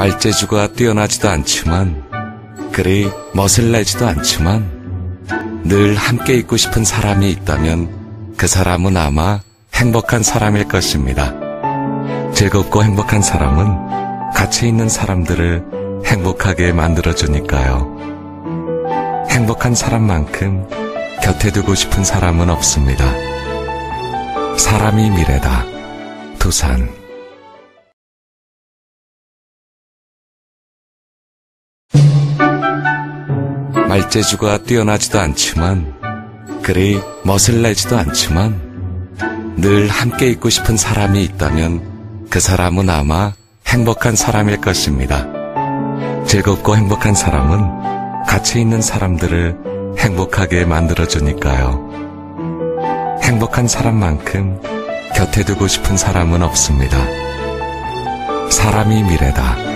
말재주가 뛰어나지도 않지만 그리 멋을 내지도 않지만 늘 함께 있고 싶은 사람이 있다면 그 사람은 아마 행복한 사람일 것입니다. 즐겁고 행복한 사람은 같이 있는 사람들을 행복하게 만들어주니까요. 행복한 사람만큼 곁에 두고 싶은 사람은 없습니다. 사람이 미래다. 두산 말재주가 뛰어나지도 않지만 그리 멋을 내지도 않지만 늘 함께 있고 싶은 사람이 있다면 그 사람은 아마 행복한 사람일 것입니다. 즐겁고 행복한 사람은 같이 있는 사람들을 행복하게 만들어주니까요. 행복한 사람만큼 곁에 두고 싶은 사람은 없습니다. 사람이 미래다.